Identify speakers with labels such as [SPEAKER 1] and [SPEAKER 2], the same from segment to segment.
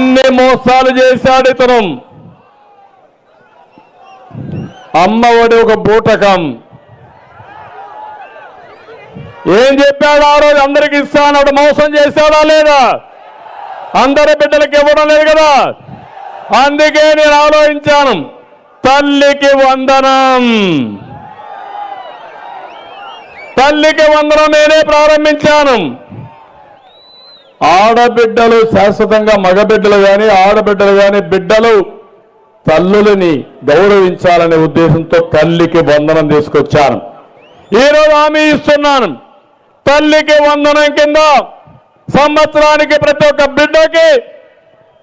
[SPEAKER 1] ఎన్ని మోసాలు చేశాడు ఇతను. అమ్మఒడి ఒక బూటకం. ఏం చెప్పాడు ఆ రోజు? అందరికి ఇస్తానప్పుడు మోసం చేశాడా లేదా? అందరి బిడ్డలకి ఇవ్వడం లేదు కదా? అందుకే నేను ఆలోచించాను. తల్లికి వందనం. తల్లికి వందనం నేనే ప్రారంభించాను. ఆడబిడ్డలు శాశ్వతంగా మగబిడ్డలు కానీ ఆడబిడ్డలు కానీ బిడ్డలు తల్లులని గౌరవించాలనే ఉద్దేశంతో తల్లికి వందనం తీసుకొచ్చాను. ఈరోజు హామీ ఇస్తున్నాను. తల్లికి వందనం కింద సంవత్సరానికి ప్రతి ఒక్క బిడ్డకి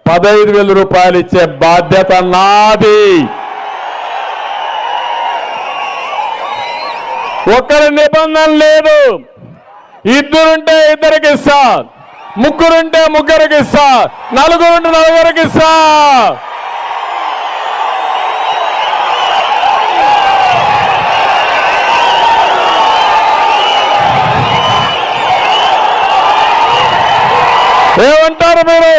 [SPEAKER 1] పదహైదు వేల రూపాయలు ఇచ్చే బాధ్యత నాది. ఒకరి నిబంధన లేదు. ఇద్దరుంటే ఇద్దరికి ఇస్తా. ముగ్గురుంటే ముగ్గురికి ఇస్తా నలుగురుంటే నలుగురికి ఇస్తా ఏమంటారు మీరు?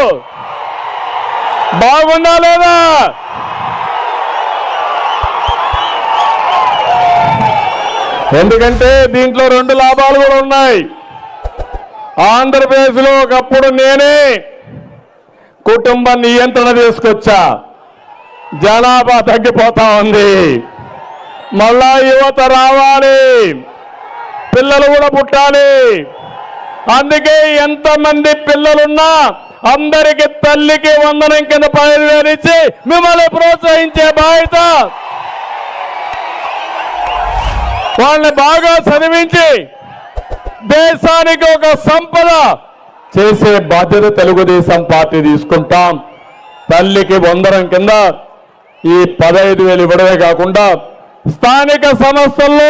[SPEAKER 1] బాగుందా లేదా? ఎందుకంటే దీంట్లో రెండు లాభాలు కూడా ఉన్నాయి. ఆంధ్రప్రదేశ్లో ఒకప్పుడు నేనే కుటుంబ నియంత్రణ తీసుకొచ్చా. జనాభా తగ్గిపోతా ఉంది. మళ్ళా యువత రావాలి. పిల్లలు కూడా పుట్టాలి. అందుకే ఎంతమంది పిల్లలున్నా అందరికి తల్లికి వందనం కింద పదివేలిచ్చి మిమ్మల్ని ప్రోత్సహించే బాధ్యత వాళ్ళని బాగా చదివించి దేశానికి ఒక సంపద చేసే బాధ్యత తెలుగుదేశం పార్టీ తీసుకుంటాం. తల్లికి వందరం కింద ఈ పదహైదు వేలు ఇవ్వడమే కాకుండా స్థానిక సంస్థల్లో